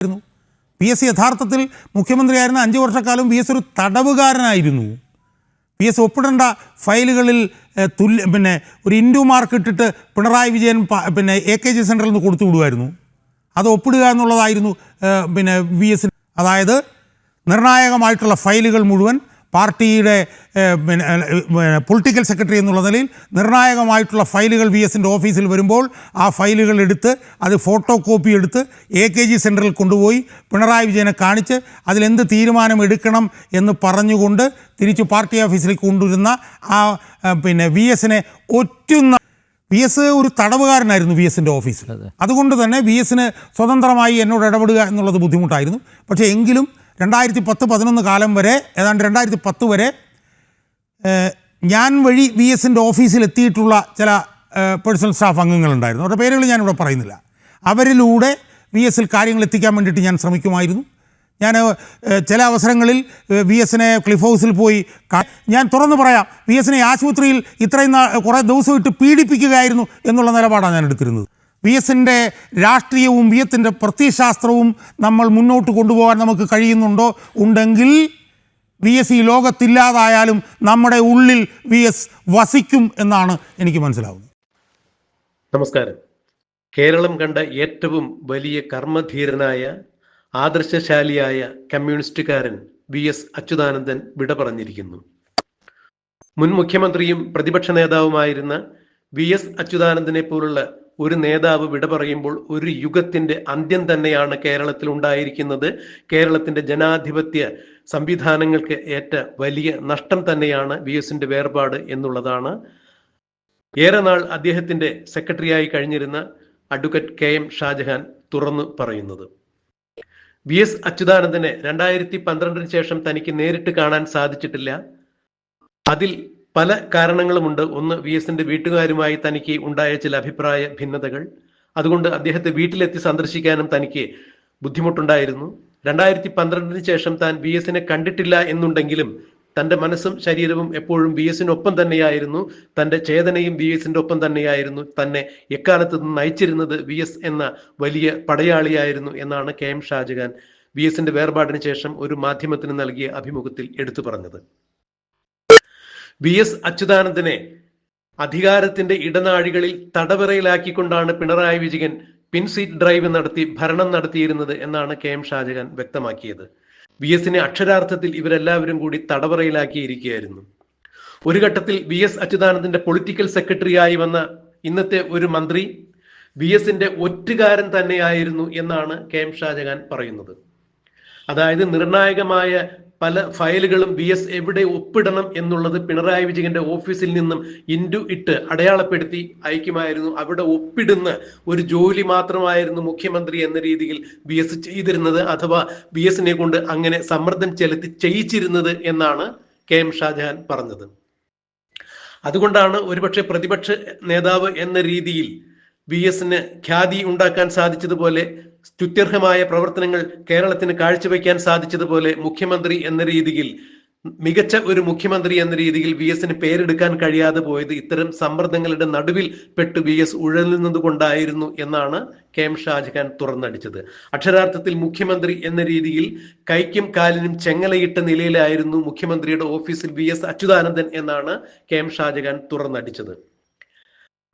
ആയിരുന്നു. P S യഥാർത്ഥത്തിൽ മുഖ്യമന്ത്രിയായിരുന്ന അഞ്ച് വർഷക്കാലം പി എസ് ഒരു തടവുകാരനായിരുന്നു. പി എസ് ഒപ്പിടേണ്ട ഫയലുകളിൽ തുല്യ പിന്നെ ഒരു ഇൻഡു മാർക്ക് ഇട്ടിട്ട് പിണറായി വിജയൻ പിന്നെ എ കെ ജി സെന്ററിൽ നിന്ന് കൊടുത്തു വിടുമായിരുന്നു. അത് ഒപ്പിടുക എന്നുള്ളതായിരുന്നു പിന്നെ വി എസ് അതായത് നിർണായകമായിട്ടുള്ള ഫയലുകൾ മുഴുവൻ പാർട്ടിയുടെ പിന്നെ പൊളിറ്റിക്കൽ സെക്രട്ടറി എന്നുള്ള നിലയിൽ നിർണായകമായിട്ടുള്ള ഫയലുകൾ വി എസിന്റെ ഓഫീസിൽ വരുമ്പോൾ ആ ഫയലുകൾ എടുത്ത് അത് ഫോട്ടോ കോപ്പി എടുത്ത് എ കെ ജി സെന്ററിൽ കൊണ്ടുപോയി പിണറായി വിജയനെ കാണിച്ച് അതിലെന്ത് തീരുമാനം എടുക്കണം എന്ന് പറഞ്ഞുകൊണ്ട് തിരിച്ച് പാർട്ടി ഓഫീസിലേക്ക് കൊണ്ടുവരുന്ന ആ ആ, പിന്നെ വി എസിനെ ഒറ്റുന്ന വി എസ് ഒരു തടവുകാരനായിരുന്നു വി എസിന്റെ ഓഫീസിൽ. അതുകൊണ്ട് തന്നെ വി എസിന് സ്വതന്ത്രമായി എന്നോട് ഇടപെടുക എന്നുള്ളത് ബുദ്ധിമുട്ടായിരുന്നു. പക്ഷേ എങ്കിലും രണ്ടായിരത്തി പത്ത് പതിനൊന്ന് കാലം വരെ ഏതാണ്ട് രണ്ടായിരത്തി പത്ത് വരെ ഞാൻ വഴി വി എസിന്റെ ഓഫീസിൽ എത്തിയിട്ടുള്ള ചില പേഴ്സണൽ സ്റ്റാഫ് അംഗങ്ങളുണ്ടായിരുന്നു. അവരുടെ പേരുകൾ ഞാനിവിടെ പറയുന്നില്ല. അവരിലൂടെ വി എസിൽ കാര്യങ്ങൾ എത്തിക്കാൻ വേണ്ടിയിട്ട് ഞാൻ ശ്രമിക്കുമായിരുന്നു. ഞാൻ ചില അവസരങ്ങളിൽ വി എസിനെ ക്ലിഫ് ഹൗസിൽ പോയി ഞാൻ തുറന്നു പറയാം വി എസിനെ ആശുപത്രിയിൽ ഇത്രയും കുറേ ദിവസം ഇട്ട് പീഡിപ്പിക്കുകയായിരുന്നു എന്നുള്ള നിലപാടാണ് ഞാൻ എടുത്തിരുന്നത്. വി എസിന്റെ രാഷ്ട്രീയവും വി എസിന്റെ പ്രത്യശാസ്ത്രവും നമ്മൾ മുന്നോട്ട് കൊണ്ടുപോകാൻ നമുക്ക് കഴിയുന്നുണ്ടോ? ഉണ്ടെങ്കിൽ വി എസ് ഈ ലോകത്തില്ലാതായാലും നമ്മുടെ ഉള്ളിൽ വി എസ് വസിക്കും എന്നാണ് എനിക്ക് മനസ്സിലാവുന്നത്. നമസ്കാരം. കേരളം കണ്ട ഏറ്റവും വലിയ കർമ്മധീരനായ ആദർശശാലിയായ കമ്മ്യൂണിസ്റ്റുകാരൻ വി എസ് അച്യുതാനന്ദൻ വിട പറഞ്ഞിരിക്കുന്നു. മുൻ മുഖ്യമന്ത്രിയും പ്രതിപക്ഷ നേതാവുമായിരുന്ന വി എസ് അച്യുതാനന്ദനെ പോലുള്ള ഒരു നേതാവ് വിട പറയുമ്പോൾ ഒരു യുഗത്തിന്റെ അന്ത്യം തന്നെയാണ് കേരളത്തിൽ ഉണ്ടായിരിക്കുന്നത്. കേരളത്തിന്റെ ജനാധിപത്യ സംവിധാനങ്ങൾക്ക് ഏറ്റ വലിയ നഷ്ടം തന്നെയാണ് വി എസിന്റെ വേർപാട് എന്നുള്ളതാണ്. ഏറെ നാൾ അദ്ദേഹത്തിന്റെ സെക്രട്ടറിയായി കഴിഞ്ഞിരുന്ന അഡ്വക്കേറ്റ് കെ എം ഷാജഹാൻ തുറന്നു പറയുന്നത്. വി എസ് അച്യുതാനന്ദനെ രണ്ടായിരത്തി പന്ത്രണ്ടിന് ശേഷം തനിക്ക് നേരിട്ട് കാണാൻ സാധിച്ചിട്ടില്ല. അതിൽ പല കാരണങ്ങളുമുണ്ട്. ഒന്ന് വി എസിന്റെ വീട്ടുകാരുമായി തനിക്ക് ഉണ്ടായ ചില അഭിപ്രായ ഭിന്നതകൾ. അതുകൊണ്ട് അദ്ദേഹത്തെ വീട്ടിലെത്തി സന്ദർശിക്കാനും തനിക്ക് ബുദ്ധിമുട്ടുണ്ടായിരുന്നു. രണ്ടായിരത്തി പന്ത്രണ്ടിന് ശേഷം താൻ വി എസിനെ കണ്ടിട്ടില്ല എന്നുണ്ടെങ്കിലും തന്റെ മനസ്സും ശരീരവും എപ്പോഴും വി എസിനൊപ്പം തന്നെയായിരുന്നു. തന്റെ ചേതനയും വി എസിന്റെ ഒപ്പം തന്നെയായിരുന്നു. തന്നെ എക്കാലത്ത് നയിച്ചിരുന്നത് വി എസ് എന്ന വലിയ പടയാളിയായിരുന്നു എന്നാണ് കെ എം ഷാജഹാൻ വി എസിന്റെ വേർപാടിന് ശേഷം ഒരു മാധ്യമത്തിന് നൽകിയ അഭിമുഖത്തിൽ എടുത്തു പറഞ്ഞത്. വി എസ് അച്യുതാനന്ദനെ അധികാരത്തിന്റെ ഇടനാഴികളിൽ തടവറയിലാക്കിക്കൊണ്ടാണ് പിണറായി വിജയൻ പിൻസീറ്റ് ഡ്രൈവ് നടത്തി ഭരണം നടത്തിയിരുന്നത് എന്നാണ് കെ എം ഷാജഹാൻ വ്യക്തമാക്കിയത്. വി എസിനെ അക്ഷരാർത്ഥത്തിൽ ഇവരെല്ലാവരും കൂടി തടവറയിലാക്കിയിരിക്കുകയായിരുന്നു. ഒരു ഘട്ടത്തിൽ വി എസ് അച്യുതാനന്ദന്റെ പൊളിറ്റിക്കൽ സെക്രട്ടറിയായി വന്ന ഇന്നത്തെ ഒരു മന്ത്രി വി എസിന്റെ ഒറ്റുകാരൻ തന്നെയായിരുന്നു എന്നാണ് കെ എം ഷാജഹാൻ പറയുന്നത്. അതായത് നിർണായകമായ പല ഫയലുകളും വി എസ് എവിടെ ഒപ്പിടണം എന്നുള്ളത് പിണറായി വിജയന്റെ ഓഫീസിൽ നിന്നും ഇൻഡു ഇട്ട് അടയാളപ്പെടുത്തി അയക്കുമായിരുന്നു. അവിടെ ഒപ്പിടുന്ന ഒരു ജോലി മാത്രമായിരുന്നു മുഖ്യമന്ത്രി എന്ന രീതിയിൽ വി എസ് ചെയ്തിരുന്നത് അഥവാ വി എസിനെ കൊണ്ട് അങ്ങനെ സമ്മർദ്ദം ചെലുത്തി ചെയ്യിച്ചിരുന്നത് എന്നാണ് കെ എം ഷാജഹാൻ പറഞ്ഞത്. അതുകൊണ്ടാണ് ഒരുപക്ഷെ പ്രതിപക്ഷ നേതാവ് എന്ന രീതിയിൽ വി എസിന് ഖ്യാതി ഉണ്ടാക്കാൻ സാധിച്ചതുപോലെ സ്തുത്യർഹമായ പ്രവർത്തനങ്ങൾ കേരളത്തിന് കാഴ്ചവെക്കാൻ സാധിച്ചതുപോലെ മുഖ്യമന്ത്രി എന്ന രീതിയിൽ മികച്ച ഒരു മുഖ്യമന്ത്രി എന്ന രീതിയിൽ വി എസിന് പേരെടുക്കാൻ കഴിയാതെ പോയത് ഇത്തരം സമ്മർദ്ദങ്ങളുടെ നടുവിൽ പെട്ട് വി എസ് ഉഴലുന്നത് കൊണ്ടായിരുന്നു എന്നാണ് കെ എം ഷാജഹാൻ തുറന്നടിച്ചത്. അക്ഷരാർത്ഥത്തിൽ മുഖ്യമന്ത്രി എന്ന രീതിയിൽ കൈക്കും കാലിനും ചെങ്ങലയിട്ട നിലയിലായിരുന്നു മുഖ്യമന്ത്രിയുടെ ഓഫീസിൽ വി എസ് അച്യുതാനന്ദൻ എന്നാണ് കെ എം ഷാജഹാൻ തുറന്നടിച്ചത്.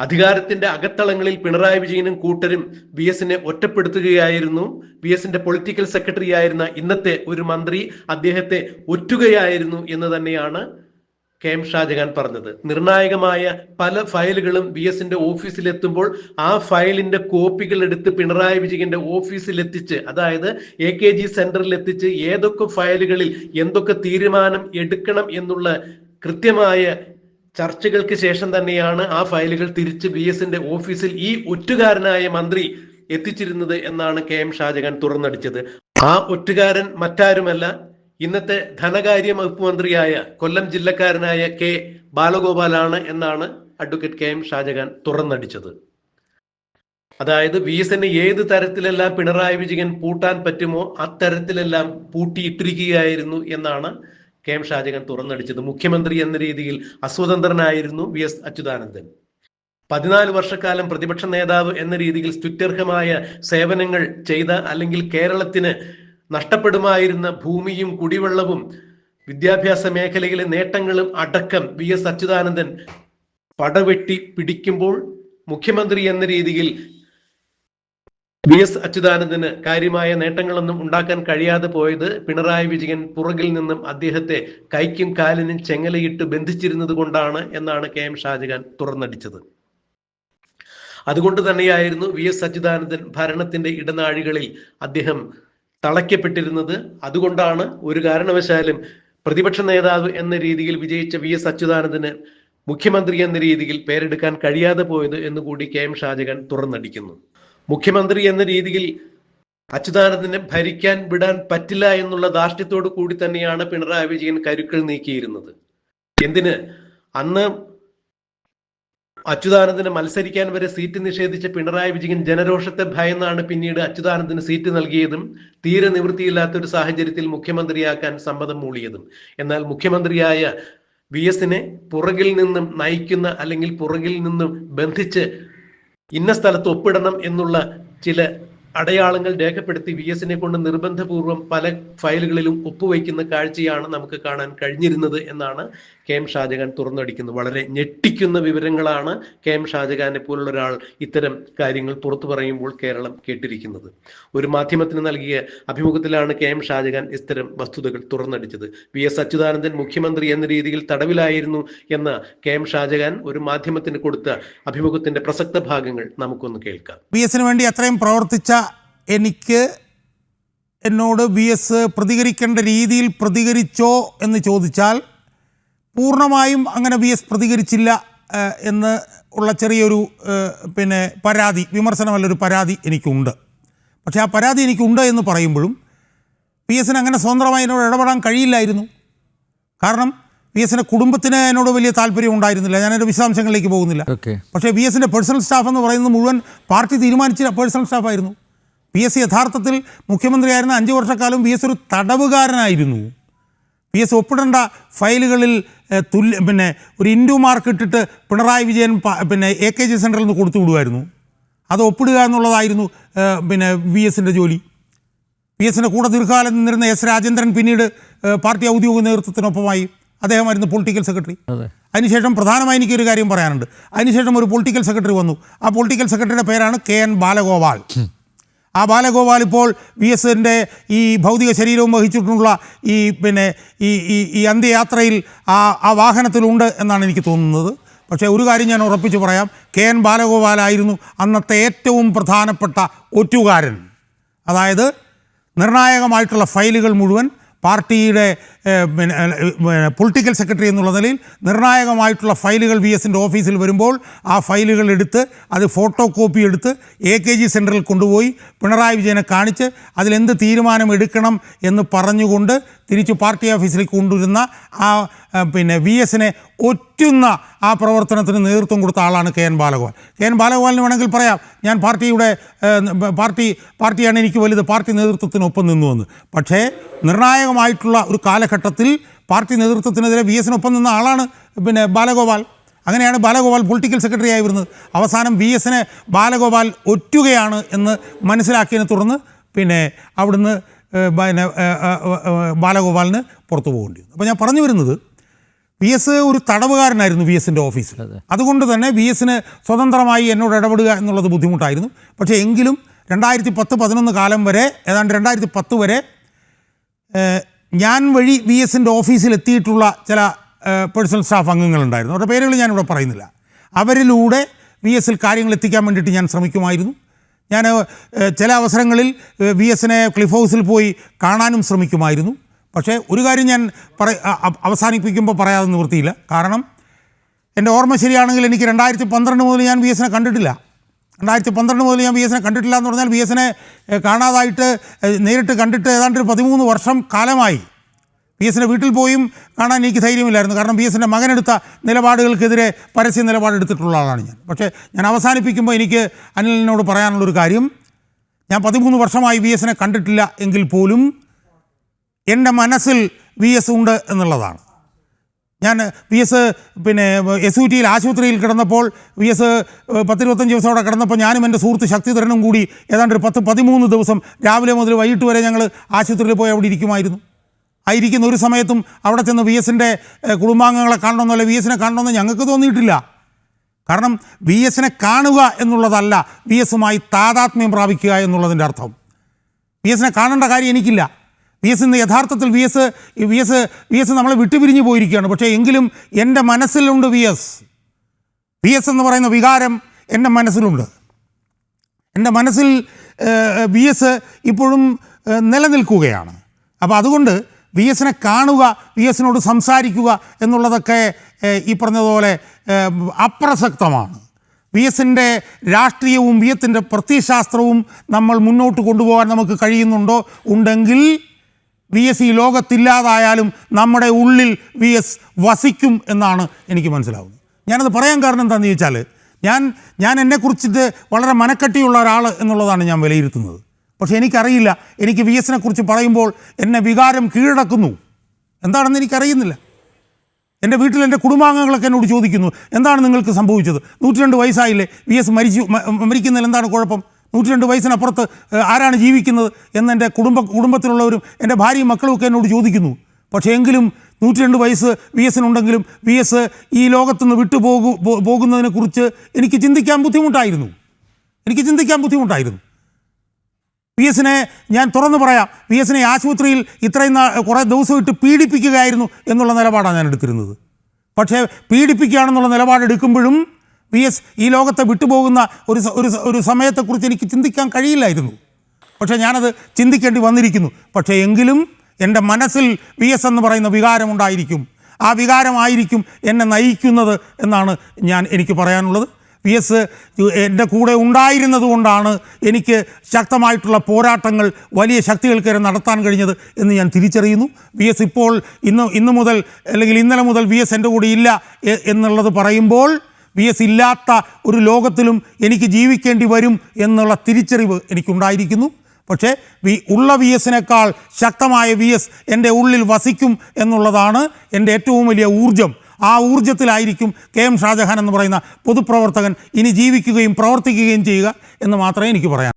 അധികാരത്തിന്റെ അകത്തളങ്ങളിൽ പിണറായി വിജയനും കൂട്ടരും വി എസിനെ ഒറ്റപ്പെടുത്തുകയായിരുന്നു. വി എസിന്റെ പൊളിറ്റിക്കൽ സെക്രട്ടറി ആയിരുന്ന ഇന്നത്തെ ഒരു മന്ത്രി അദ്ദേഹത്തെ ഒറ്റുകയായിരുന്നു എന്ന് തന്നെയാണ് കെ എം ഷാജഹാൻ പറഞ്ഞത്. നിർണായകമായ പല ഫയലുകളും വി എസിന്റെ ഓഫീസിലെത്തുമ്പോൾ ആ ഫയലിന്റെ കോപ്പികൾ എടുത്ത് പിണറായി വിജയന്റെ ഓഫീസിൽ എത്തിച്ച് അതായത് എ കെ ജി സെന്ററിൽ എത്തിച്ച് ഏതൊക്കെ ഫയലുകളിൽ എന്തൊക്കെ തീരുമാനം എടുക്കണം എന്നുള്ള കൃത്യമായ ചർച്ചകൾക്ക് ശേഷം തന്നെയാണ് ആ ഫയലുകൾ തിരിച്ച് ബി എസിന്റെ ഓഫീസിൽ ഈ ഒറ്റുകാരനായ മന്ത്രി എത്തിച്ചിരുന്നത് എന്നാണ് കെ എം ഷാജഹാൻ തുറന്നടിച്ചത്. ആ ഒറ്റുകാരൻ മറ്റാരുമല്ല ഇന്നത്തെ ധനകാര്യ വകുപ്പ് മന്ത്രിയായ കൊല്ലം ജില്ലക്കാരനായ കെ ബാലഗോപാലാണ് എന്നാണ് അഡ്വക്കേറ്റ് കെ എം ഷാജഹാൻ തുറന്നടിച്ചത്. അതായത് വി എസിന് ഏത് തരത്തിലെല്ലാം പിണറായി വിജയൻ പൂട്ടാൻ പറ്റുമോ അത്തരത്തിലെല്ലാം പൂട്ടിയിട്ടിരിക്കുകയായിരുന്നു എന്നാണ് കെ എം ഷാജകൻ തുറന്നടിച്ചത് മുഖ്യമന്ത്രി എന്ന രീതിയിൽ അസ്വതന്ത്രനായിരുന്നു വി എസ് അച്യുതാനന്ദൻ. പതിനാല് വർഷക്കാലം പ്രതിപക്ഷ നേതാവ് എന്ന രീതിയിൽ സ്തുത്യർഹമായ സേവനങ്ങൾ ചെയ്ത അല്ലെങ്കിൽ കേരളത്തിന് നഷ്ടപ്പെടുമായിരുന്ന ഭൂമിയും കുടിവെള്ളവും വിദ്യാഭ്യാസ മേഖലയിലെ നേട്ടങ്ങളും അടക്കം വി എസ് അച്യുതാനന്ദൻ പടവെട്ടി പിടിക്കുമ്പോൾ മുഖ്യമന്ത്രി എന്ന രീതിയിൽ വി എസ് അച്യുതാനന്ദന് കാര്യമായ നേട്ടങ്ങളൊന്നും ഉണ്ടാക്കാൻ കഴിയാതെ പോയത് പിണറായി വിജയൻ പുറകിൽ നിന്നും അദ്ദേഹത്തെ കൈക്കും കാലിനും ചെങ്ങലയിട്ട് ബന്ധിച്ചിരുന്നത് കൊണ്ടാണ് എന്നാണ് കെ എം ഷാജഹാൻ തുറന്നടിച്ചത്. അതുകൊണ്ട് തന്നെയായിരുന്നു വി എസ് അച്യുതാനന്ദൻ ഭരണത്തിന്റെ ഇടനാഴികളിൽ അദ്ദേഹം തളയ്ക്കപ്പെട്ടിരുന്നത്. അതുകൊണ്ടാണ് ഒരു കാരണവശാലും പ്രതിപക്ഷ നേതാവ് എന്ന രീതിയിൽ വിജയിച്ച വി എസ് അച്യുതാനന്ദന് മുഖ്യമന്ത്രി എന്ന രീതിയിൽ പേരെടുക്കാൻ കഴിയാതെ പോയത് എന്നുകൂടി കെ എം ഷാജഹാൻ തുറന്നടിക്കുന്നു. മുഖ്യമന്ത്രി എന്ന രീതിയിൽ അച്യുതാനന്ദനെ ഭരിക്കാൻ വിടാൻ പറ്റില്ല എന്നുള്ള ധാർഷ്ട്യത്തോടു കൂടി തന്നെയാണ് പിണറായി വിജയൻ കരുക്കൾ നീക്കിയിരുന്നത്. എന്തിന്? അന്ന് അച്യുതാനന്ദന് മത്സരിക്കാൻ വരെ സീറ്റ് നിഷേധിച്ച പിണറായി വിജയൻ ജനരോഷത്തെ ഭയന്നാണ് പിന്നീട് അച്യുതാനന്ദന് സീറ്റ് നൽകിയതും തീരെ നിവൃത്തിയില്ലാത്ത ഒരു സാഹചര്യത്തിൽ മുഖ്യമന്ത്രിയാക്കാൻ സമ്മതം മൂളിയതും. എന്നാൽ മുഖ്യമന്ത്രിയായ വി എസിനെ പുറകിൽ നിന്നും നയിക്കുന്ന അല്ലെങ്കിൽ പുറകിൽ നിന്നും ബന്ധിച്ച് ഇന്ന സ്ഥലത്ത് ഒപ്പിടണം എന്നുള്ള ചില അടയാളങ്ങൾ രേഖപ്പെടുത്തി വി എസിനെ കൊണ്ട് നിർബന്ധപൂർവം പല ഫയലുകളിലും ഒപ്പുവയ്ക്കുന്ന കാഴ്ചയാണ് നമുക്ക് കാണാൻ കഴിഞ്ഞിരുന്നത് എന്നാണ് കെ എം ഷാജഹാൻ തുറന്നടിക്കുന്നത്. വളരെ ഞെട്ടിക്കുന്ന വിവരങ്ങളാണ് കെ എം ഷാജഹാനെ പോലുള്ള ഒരാൾ ഇത്തരം കാര്യങ്ങൾ പുറത്തു പറയുമ്പോൾ കേരളം കേട്ടിരിക്കുന്നത്. ഒരു മാധ്യമത്തിന് നൽകിയ അഭിമുഖത്തിലാണ് കെ എം ഷാജഹാൻ ഇത്തരം വസ്തുതകൾ തുറന്നടിച്ചത്. വി എസ് അച്യുതാനന്ദൻ മുഖ്യമന്ത്രി എന്ന രീതിയിൽ തടവിലായിരുന്നു എന്ന കെ എം ഷാജഹാൻ ഒരു മാധ്യമത്തിന് കൊടുത്ത അഭിമുഖത്തിന്റെ പ്രസക്ത ഭാഗങ്ങൾ നമുക്കൊന്ന് കേൾക്കാം. വി എസിന് വേണ്ടി അത്രയും പ്രവർത്തിച്ച എനിക്ക് എന്നോട് വി എസ് പ്രതികരിക്കേണ്ട രീതിയിൽ പ്രതികരിച്ചോ എന്ന് ചോദിച്ചാൽ പൂർണമായും അങ്ങനെ വി എസ് പ്രതികരിച്ചില്ല എന്ന് ഉള്ള ചെറിയൊരു പിന്നെ പരാതി വിമർശനമല്ലൊരു പരാതി എനിക്കുണ്ട്. പക്ഷേ ആ പരാതി എനിക്കുണ്ട് എന്ന് പറയുമ്പോഴും പി എസിന് അങ്ങനെ സ്വതന്ത്രമായി എന്നോട് ഇടപെടാൻ കഴിയില്ലായിരുന്നു. കാരണം പി എസിന്റെ കുടുംബത്തിന് എന്നോട് വലിയ താല്പര്യം ഉണ്ടായിരുന്നില്ല. ഞാനതിന്റെ വിശദാംശങ്ങളിലേക്ക് പോകുന്നില്ല. ഓക്കെ. പക്ഷേ വി എസിന്റെ പേഴ്സണൽ സ്റ്റാഫ് എന്ന് പറയുന്നത് മുഴുവൻ പാർട്ടി തീരുമാനിച്ച പേഴ്സണൽ സ്റ്റാഫായിരുന്നു. പി എസ് സി യഥാർത്ഥത്തിൽ മുഖ്യമന്ത്രിയായിരുന്ന അഞ്ച് വർഷക്കാലം പി എസ് ഒരു തടവുകാരനായിരുന്നു. പി എസ് ഒപ്പിടേണ്ട ഫയലുകളിൽ തുല്യ പിന്നെ ഒരു ഇൻഡു മാർക്ക് ഇട്ടിട്ട് പിണറായി വിജയൻ പിന്നെ എ കെ ജി സെന്ററിൽ നിന്ന് കൊടുത്തു വിടുമായിരുന്നു. അത് ഒപ്പിടുക എന്നുള്ളതായിരുന്നു പിന്നെ വി എസിന്റെ ജോലി. പി എസിന്റെ കൂടെ ദീർഘകാലം നിന്നിരുന്ന എസ് രാജേന്ദ്രൻ പിന്നീട് പാർട്ടി ഔദ്യോഗിക നേതൃത്വത്തിനൊപ്പമായി അദ്ദേഹമായിരുന്നു പൊളിറ്റിക്കൽ സെക്രട്ടറി. അതെ. അതിനുശേഷം പ്രധാനമായി എനിക്കൊരു കാര്യം പറയാനുണ്ട്. അതിനുശേഷം ഒരു പൊളിറ്റിക്കൽ സെക്രട്ടറി വന്നു. ആ പൊളിറ്റിക്കൽ സെക്രട്ടറിയുടെ പേരാണ് കെ എൻ ബാലഗോപാൽ. ആ ബാലഗോപാൽ ഇപ്പോൾ വി എസിന്റെ ഈ ഭൗതിക ശരീരവും വഹിച്ചിട്ടുള്ള ഈ പിന്നെ ഈ ഈ ഈ അന്ത്യയാത്രയിൽ ആ ആ വാഹനത്തിലുണ്ട് എന്നാണ് എനിക്ക് തോന്നുന്നത്. പക്ഷേ ഒരു കാര്യം ഞാൻ ഉറപ്പിച്ച് പറയാം. കെ എൻ ബാലഗോപാലായിരുന്നു അന്നത്തെ ഏറ്റവും പ്രധാനപ്പെട്ട ഒറ്റുകാരൻ. അതായത് നിർണായകമായിട്ടുള്ള ഫയലുകൾ മുഴുവൻ പാർട്ടിയുടെ പിന്നെ പൊളിറ്റിക്കൽ സെക്രട്ടറി എന്നുള്ള നിലയിൽ നിർണായകമായിട്ടുള്ള ഫയലുകൾ വി എസിന്റെ ഓഫീസിൽ വരുമ്പോൾ ആ ഫയലുകൾ എടുത്ത് അത് ഫോട്ടോ കോപ്പി എടുത്ത് എ കെ ജി സെന്ററിൽ കൊണ്ടുപോയി പിണറായി വിജയനെ കാണിച്ച് അതിലെന്ത് തീരുമാനം എടുക്കണം എന്ന് പറഞ്ഞുകൊണ്ട് തിരിച്ച് പാർട്ടി ഓഫീസിലേക്ക് കൊണ്ടുവരുന്ന ആ പിന്നെ വി എസിനെ ഒറ്റുന്ന ആ പ്രവർത്തനത്തിന് നേതൃത്വം കൊടുത്ത ആളാണ് K N Balagopal. K N ബാലഗോപാലിന് വേണമെങ്കിൽ പറയാം ഞാൻ പാർട്ടിയുടെ പാർട്ടി പാർട്ടിയാണ് എനിക്ക് വലുത് പാർട്ടി നേതൃത്വത്തിനൊപ്പം നിന്നുവെന്ന്. പക്ഷേ നിർണായകമായിട്ടുള്ള ഒരു കാലഘട്ടത്തിൽ പാർട്ടി നേതൃത്വത്തിനെതിരെ വി എസിനൊപ്പം നിന്ന ആളാണ് പിന്നെ ബാലഗോപാൽ. അങ്ങനെയാണ് ബാലഗോപാൽ പൊളിറ്റിക്കൽ സെക്രട്ടറി ആയി വരുന്നത്. അവസാനം വി എസിനെ ബാലഗോപാൽ ഒറ്റുകയാണ് എന്ന് മനസ്സിലാക്കിയതിനെ തുടർന്ന് പിന്നെ അവിടുന്ന് പിന്നെ ബാലഗോപാലിന് പുറത്തു പോകേണ്ടി വന്നു. അപ്പോൾ ഞാൻ പറഞ്ഞു വരുന്നത് വി എസ് ഒരു തടവുകാരനായിരുന്നു വി എസിന്റെ ഓഫീസിൽ. അതുകൊണ്ട് തന്നെ വി എസിന് സ്വതന്ത്രമായി എന്നോട് ഇടപെടുക എന്നുള്ളത് ബുദ്ധിമുട്ടായിരുന്നു. പക്ഷേ എങ്കിലും രണ്ടായിരത്തി പത്ത് പതിനൊന്ന് കാലം വരെ ഏതാണ്ട് രണ്ടായിരത്തി പത്ത് വരെ ഞാൻ വഴി വി എസിന്റെ ഓഫീസിൽ എത്തിയിട്ടുള്ള ചില പേഴ്സണൽ സ്റ്റാഫ് അംഗങ്ങളുണ്ടായിരുന്നു. അവരുടെ പേരുകൾ ഞാനിവിടെ പറയുന്നില്ല. അവരിലൂടെ വി എസിൽ കാര്യങ്ങൾ എത്തിക്കാൻ വേണ്ടിയിട്ട് ഞാൻ ശ്രമിക്കുമായിരുന്നു. ഞാൻ ചില അവസരങ്ങളിൽ വി എസിനെ ക്ലിഫ് ഹൗസിൽ പോയി കാണാനും ശ്രമിക്കുമായിരുന്നു. പക്ഷേ ഒരു കാര്യം ഞാൻ പറ അവസാനിപ്പിക്കുമ്പോൾ പറയാതെ നിവൃത്തിയില്ല. കാരണം എന്റെ ഓർമ്മ ശരിയാണെങ്കിൽ എനിക്ക് രണ്ടായിരത്തി പന്ത്രണ്ട് മുതൽ ഞാൻ വി എസിനെ കണ്ടിട്ടില്ല. രണ്ടായിരത്തി പന്ത്രണ്ട് മുതൽ ഞാൻ ബി എസിനെ കണ്ടിട്ടില്ല എന്ന് പറഞ്ഞാൽ ബി എസിനെ കാണാതായിട്ട് നേരിട്ട് കണ്ടിട്ട് ഏതാണ്ട് ഒരു പതിമൂന്ന് വർഷം കാലമായി ബി എസിന്റെ വീട്ടിൽ പോയും കാണാൻ എനിക്ക് ധൈര്യമില്ലായിരുന്നു. കാരണം ബി എസിന്റെ മകനെടുത്ത നിലപാടുകൾക്കെതിരെ പരസ്യ നിലപാടെടുത്തിട്ടുള്ള ആളാണ് ഞാൻ. പക്ഷേ ഞാൻ അവസാനിപ്പിക്കുമ്പോൾ എനിക്ക് അനിലിനോട് പറയാനുള്ളൊരു കാര്യം. ഞാൻ പതിമൂന്ന് വർഷമായി ബി എസിനെ കണ്ടിട്ടില്ല എങ്കിൽ പോലും എന്റെ മനസ്സിൽ വി എസ് ഉണ്ട് എന്നുള്ളതാണ്. ഞാൻ വി എസ് പിന്നെ എസ് യു ടിയിൽ ആശുപത്രിയിൽ കിടന്നപ്പോൾ വി എസ് പത്തിരുപത്തഞ്ച് ദിവസം അവിടെ കിടന്നപ്പോൾ ഞാനും എന്റെ സുഹൃത്ത് ശക്തിധരനും കൂടി ഏതാണ്ട് ഒരു പത്ത് പതിമൂന്ന് ദിവസം രാവിലെ മുതൽ വൈകിട്ട് വരെ ഞങ്ങൾ ആശുപത്രിയിൽ പോയി അവിടെ ഇരിക്കുമായിരുന്നു. ആയിരിക്കുന്ന ഒരു സമയത്തും അവിടെ ചെന്ന് വി എസിന്റെ കുടുംബാംഗങ്ങളെ കാണണമെന്നോ അല്ലെങ്കിൽ വി എസിനെ കാണണമെന്നോ ഞങ്ങൾക്ക് തോന്നിയിട്ടില്ല. കാരണം വി എസിനെ കാണുക എന്നുള്ളതല്ല വി എസുമായി താതാത്മ്യം പ്രാപിക്കുക എന്നുള്ളതിന്റെ അർത്ഥം. വി എസിനെ കാണേണ്ട കാര്യം എനിക്കില്ല. വി എസ് ഇന്ന് യഥാർത്ഥത്തിൽ V S V S V S നമ്മളെ വിട്ടുപിരിഞ്ഞു പോയിരിക്കുകയാണ്. പക്ഷേ എങ്കിലും എന്റെ മനസ്സിലുണ്ട് വി എസ്. വി എസ് എന്ന് പറയുന്ന വികാരം എന്റെ മനസ്സിലുണ്ട്. എന്റെ മനസ്സിൽ വി എസ് ഇപ്പോഴും നിലനിൽക്കുകയാണ്. അപ്പോൾ അതുകൊണ്ട് വി എസിനെ കാണുക വി എസിനോട് സംസാരിക്കുക എന്നുള്ളതൊക്കെ ഈ പറഞ്ഞതുപോലെ അപ്രസക്തമാണ്. വി എസിന്റെ രാഷ്ട്രീയവും വി എസിന്റെ പ്രത്യയശാസ്ത്രവും നമ്മൾ മുന്നോട്ട് കൊണ്ടുപോകാൻ നമുക്ക് കഴിയുന്നുണ്ടോ? ഉണ്ടെങ്കിൽ വി എസ് ഈ ലോകത്തില്ലാതായാലും നമ്മുടെ ഉള്ളിൽ വി എസ് വസിക്കും എന്നാണ് എനിക്ക് മനസ്സിലാവുന്നത്. ഞാനത് പറയാൻ കാരണം എന്താണെന്ന് ചോദിച്ചാൽ ഞാൻ ഞാൻ എന്നെക്കുറിച്ചിട്ട് വളരെ മനക്കെട്ടിയുള്ള ഒരാൾ എന്നുള്ളതാണ് ഞാൻ വിലയിരുത്തുന്നത്. പക്ഷേ എനിക്കറിയില്ല. എനിക്ക് വി എസിനെ കുറിച്ച് പറയുമ്പോൾ എന്നെ വികാരം കീഴടക്കുന്നു. എന്താണെന്ന് എനിക്കറിയുന്നില്ല. എന്റെ വീട്ടിൽ എന്റെ കുടുംബാംഗങ്ങളൊക്കെ എന്നോട് ചോദിക്കുന്നു എന്താണ് നിങ്ങൾക്ക് സംഭവിച്ചത്? നൂറ്റി രണ്ട് വയസ്സായില്ലേ? വി എസ് മരിച്ചു മരിക്കുന്നതിൽ എന്താണ് കുഴപ്പം? നൂറ്റി രണ്ട് വയസ്സിനപ്പുറത്ത് ആരാണ് ജീവിക്കുന്നത് എന്ന് എന്റെ കുടുംബ കുടുംബത്തിലുള്ളവരും എന്റെ ഭാര്യയും മക്കളും ഒക്കെ എന്നോട് ചോദിക്കുന്നു. പക്ഷേ എങ്കിലും നൂറ്റി രണ്ട് വയസ്സ് വി എസിനുണ്ടെങ്കിലും വി എസ് ഈ ലോകത്തുനിന്ന് വിട്ടുപോകു പോകുന്നതിനെക്കുറിച്ച് എനിക്ക് ചിന്തിക്കാൻ ബുദ്ധിമുട്ടായിരുന്നു. എനിക്ക് ചിന്തിക്കാൻ ബുദ്ധിമുട്ടായിരുന്നു. വി എസിനെ ഞാൻ തുറന്നു പറയാം വി എസിനെ ആശുപത്രിയിൽ ഇത്രയും കുറേ ദിവസം ഇട്ട് പീഡിപ്പിക്കുകയായിരുന്നു എന്നുള്ള നിലപാടാണ് ഞാൻ എടുത്തിരുന്നത്. പക്ഷേ പീഡിപ്പിക്കുകയാണെന്നുള്ള നിലപാടെടുക്കുമ്പോഴും പി എസ് ഈ ലോകത്തെ വിട്ടുപോകുന്ന ഒരു ഒരു ഒരു സമയത്തെക്കുറിച്ച് എനിക്ക് ചിന്തിക്കാൻ കഴിയില്ലായിരുന്നു. പക്ഷേ ഞാനത് ചിന്തിക്കേണ്ടി വന്നിരിക്കുന്നു. പക്ഷേ എങ്കിലും എന്റെ മനസ്സിൽ വി എസ് എന്ന് പറയുന്ന വികാരമുണ്ടായിരിക്കും ആ വികാരമായിരിക്കും എന്നെ നയിക്കുന്നത് എന്നാണ് ഞാൻ എനിക്ക് പറയാനുള്ളത്. പി എസ് എന്റെ കൂടെ ഉണ്ടായിരുന്നത് കൊണ്ടാണ് എനിക്ക് ശക്തമായിട്ടുള്ള പോരാട്ടങ്ങൾ വലിയ ശക്തികൾക്കേറെ നടത്താൻ കഴിഞ്ഞത് എന്ന് ഞാൻ തിരിച്ചറിയുന്നു. വി എസ് ഇപ്പോൾ ഇന്ന് ഇന്ന് മുതൽ അല്ലെങ്കിൽ ഇന്നലെ മുതൽ വി എസ് എന്റെ കൂടെ ഇല്ല എന്നുള്ളത് പറയുമ്പോൾ വി എസ് ഇല്ലാത്ത ഒരു ലോകത്തിലും എനിക്ക് ജീവിക്കേണ്ടി വരും എന്നുള്ള തിരിച്ചറിവ് എനിക്കുണ്ടായിരിക്കുന്നു. പക്ഷേ വി ഉള്ള വി എസിനേക്കാൾ ശക്തമായ വി എസ് എന്റെ ഉള്ളിൽ വസിക്കും എന്നുള്ളതാണ് എന്റെ ഏറ്റവും വലിയ ഊർജം ആ ഊർജത്തിലായിരിക്കും കെ എം ഷാജഹാൻ എന്ന് പറയുന്ന പൊതുപ്രവർത്തകൻ ഇനി ജീവിക്കുകയും പ്രവർത്തിക്കുകയും ചെയ്യുക എന്ന് മാത്രമേ എനിക്ക് പറയാൻ